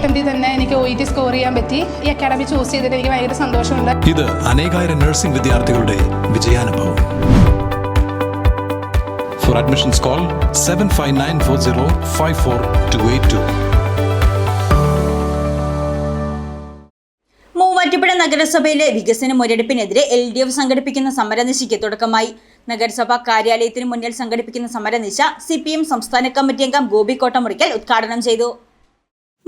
അറ്റംപ്റ്റിൽ തന്നെ എനിക്ക് O E T score ചെയ്യാൻ പറ്റി. ഈ അക്കാഡമി ചൂസ് ചെയ്തിട്ട് എനിക്ക് ഭയങ്കര സന്തോഷമുണ്ട്. ഇത് അനേകായിരം നഴ്സിംഗ് വിദ്യാർത്ഥികളുടെ വിജയാനുഭവം. For admissions call seven five nine four zero five four two eight two Muvattupuzha നഗരസഭയിലെ വികസന മുരടിപ്പിനെതിരെ എൽ ഡി എഫ് സംഘടിപ്പിക്കുന്ന സമരനിശയ്ക്ക് തുടക്കമായി. നഗരസഭാ കാര്യാലയത്തിന് മുന്നിൽ സംഘടിപ്പിക്കുന്ന സമരനിശ സി പി എം സംസ്ഥാന കമ്മിറ്റി അംഗം ഗോപി കോട്ടമുറിക്കൽ ഉദ്ഘാടനം ചെയ്തു.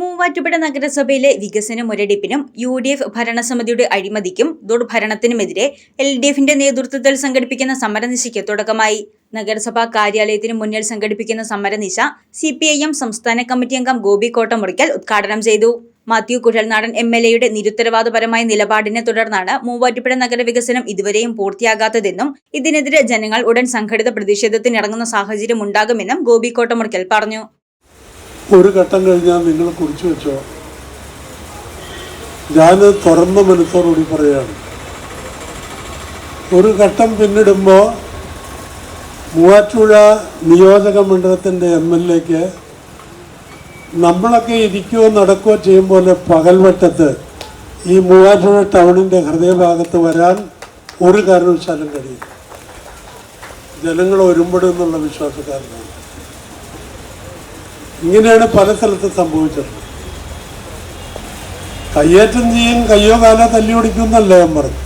മൂവാറ്റുപുഴ നഗരസഭയിലെ വികസന മുരടിപ്പിനും യു ഡി എഫ് ഭരണസമിതിയുടെ അഴിമതിക്കും ദുർഭരണത്തിനുമെതിരെ എൽ ഡി എഫിന്റെ നേതൃത്വത്തിൽ സംഘടിപ്പിക്കുന്ന സമരനിശയ്ക്ക് തുടക്കമായി. നഗരസഭാ കാര്യാലയത്തിന് മുന്നിൽ സംഘടിപ്പിക്കുന്ന സമരനിശ സി പി ഐ എം സംസ്ഥാന കമ്മിറ്റി അംഗം ഗോപി കോട്ടമുറിക്കൽ ഉദ്ഘാടനം ചെയ്തു. മാത്യു കുഴൽനാടൻ എം എൽ എയുടെ നിരുത്തരവാദപരമായ നിലപാടിനെ തുടർന്നാണ് മൂവാറ്റുപുഴ നഗരവികസനം ഇതുവരെയും പൂർത്തിയാകാത്തതെന്നും ഇതിനെതിരെ ജനങ്ങൾ ഉടൻ സംഘടിത പ്രതിഷേധത്തിനിറങ്ങുന്ന സാഹചര്യം ഉണ്ടാകുമെന്നും ഗോപി കോട്ടമുറിക്കൽ പറഞ്ഞു. ഒരു ഘട്ടം കഴിഞ്ഞാൽ നിങ്ങൾ കുറിച്ചു വെച്ചോ. ഞാൻ തുറന്ന മനസ്സോടുകൂടി പറയാണ് ഒരു ഘട്ടം പിന്നിടുമ്പോൾ മൂവാറ്റുപുഴ നിയോജക മണ്ഡലത്തിന്റെ എം എൽ എക്ക് നമ്മളൊക്കെ ഇരിക്കുകയോ നടക്കുകയോ ചെയ്യും പോലെ പകൽവട്ടത്ത് ഈ മൂവാറ്റുപുഴ ടൗണിന്റെ ഹൃദയഭാഗത്ത് വരാൻ ഒരു കാരണവശാലും കഴിയും ജനങ്ങൾ ഒരുമ്പെടും എന്നുള്ള വിശ്വാസക്കാരനാണ്. ഇങ്ങനെയാണ് പല സ്ഥലത്തും സംഭവിച്ചത്. കയ്യേറ്റം ചെയ്യും കയ്യോ കാലോ തല്ലി ഓടിക്കും എന്നല്ല ഞാൻ പറഞ്ഞു.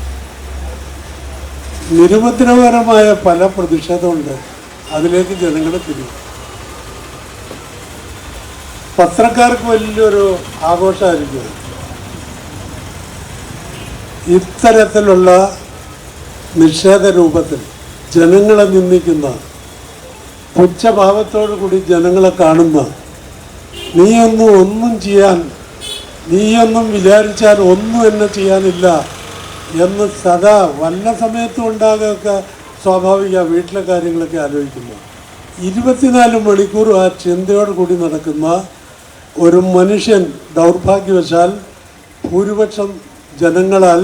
നിരുപദ്രവകരമായ പല പ്രതിഷേധമുണ്ട് അതിലേക്ക് ജനങ്ങൾ തിരിയും പത്രക്കാർക്ക് വലിയൊരു ആഘോഷമായിരിക്കും. ഇത്തരത്തിലുള്ള നിഷേധ രൂപത്തിൽ ജനങ്ങളെ നിന്ദിക്കുന്ന പുച്ഛഭാവത്തോടു കൂടി ജനങ്ങളെ കാണുന്ന നീയൊന്നും ഒന്നും ചെയ്യാൻ നീയൊന്നും വിചാരിച്ചാൽ ഒന്നും എന്നെ ചെയ്യാനില്ല എന്ന് സദാ വല്ല സമയത്തും ഉണ്ടാകുകയൊക്കെ സ്വാഭാവിക വീട്ടിലെ കാര്യങ്ങളൊക്കെ ആലോചിക്കുന്നു ഇരുപത്തിനാല് മണിക്കൂറും ആ ചിന്തയോട് കൂടി നടക്കുന്ന ഒരു മനുഷ്യൻ ദൗർഭാഗ്യവശാൽ ഭൂരിപക്ഷം ജനങ്ങളാൽ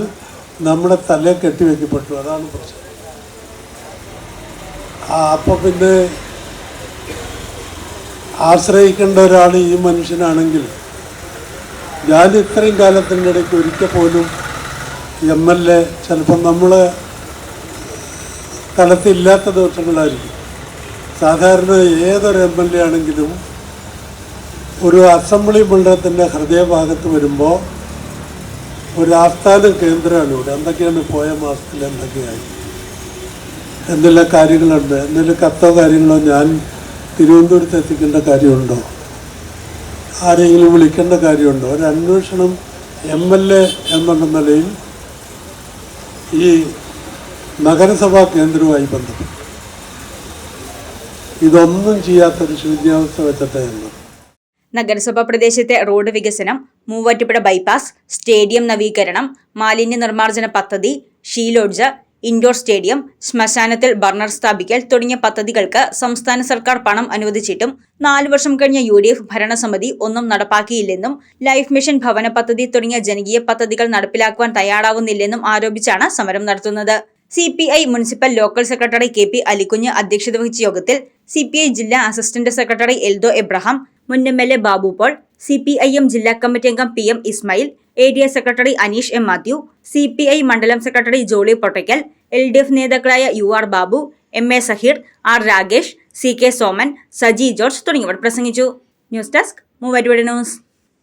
നമ്മുടെ തലയെ കെട്ടിവെക്കപ്പെട്ടു. അതാണ് പ്രശ്നം. അപ്പോൾ പിന്നെ ആശ്രയിക്കേണ്ട ഒരാൾ ഈ മനുഷ്യനാണെങ്കിൽ ഞാൻ ഇത്രയും കാലത്തിന്റെ ഇടയ്ക്ക് ഒരിക്കൽ പോലും എം എൽ എ ചിലപ്പം നമ്മൾ സ്ഥലത്തില്ലാത്ത ദിവസങ്ങളായിരിക്കും. സാധാരണ ഏതൊരു എം എൽ എ ആണെങ്കിലും ഒരു അസംബ്ലി മണ്ഡലത്തിന്റെ ഹൃദയഭാഗത്ത് വരുമ്പോൾ ഒരു ആസ്ഥാന കേന്ദ്രമാണ് ഇവിടെ എന്തൊക്കെയാണ് പോയ മാസത്തിൽ എന്തൊക്കെയായി? എന്തെല്ലാം കാര്യങ്ങളുണ്ട്? എന്തെങ്കിലും കത്തോ കാര്യങ്ങളോ ഞാൻ തിരുവനന്തപുരത്ത് എത്തിക്കേണ്ട കാര്യമുണ്ടോ? ആരെങ്കിലും വിളിക്കേണ്ട കാര്യമുണ്ടോ? ഒരു അന്വേഷണം എം എൽ എ എന്നുള്ള നിലയിൽ ഈ നഗരസഭാ കേന്ദ്രവുമായി ബന്ധപ്പെട്ട്. ഇതൊന്നും ചെയ്യാത്തൊരു ശൂന്യാവസ്ഥ എന്ന് നഗരസഭാ പ്രദേശത്തെ റോഡ് വികസനം മൂവാറ്റുപുഴ ബൈപ്പാസ് സ്റ്റേഡിയം നവീകരണം മാലിന്യ നിർമ്മാർജന പദ്ധതി ഷീലോഡ്ജ് ഇൻഡോർ സ്റ്റേഡിയം ശ്മശാനത്തിൽ ബർണർ സ്ഥാപിക്കൽ തുടങ്ങിയ പദ്ധതികൾക്ക് സംസ്ഥാന സർക്കാർ പണം അനുവദിച്ചിട്ടും നാലു വർഷം കഴിഞ്ഞ യു ഡി എഫ് ഭരണസമിതി ഒന്നും നടപ്പാക്കിയില്ലെന്നും ലൈഫ് മിഷൻ ഭവന പദ്ധതി തുടങ്ങിയ ജനകീയ പദ്ധതികൾ നടപ്പിലാക്കുവാൻ തയ്യാറാവുന്നില്ലെന്നും ആരോപിച്ചാണ് സമരം നടത്തുന്നത്. C P I municipal local secretary K P Alikunju അധ്യക്ഷത വഹിച്ച യോഗത്തിൽ സി പി ഐ ജില്ലാ അസിസ്റ്റന്റ് സെക്രട്ടറി എൽദോ എബ്രഹാം മുൻ M L A Babu Paul C P I M ജില്ലാ കമ്മിറ്റി അംഗം P M Ismail S secretary Aneesh M Mathew C P I മണ്ഡലം secretary Jolly Pottakkal L D F നേതാക്കളായ U R Babu M A Saheer R Ragesh C K Soman Saji George തുടങ്ങിയവർ പ്രസംഗിച്ചു. News desk Muvattupuzha news.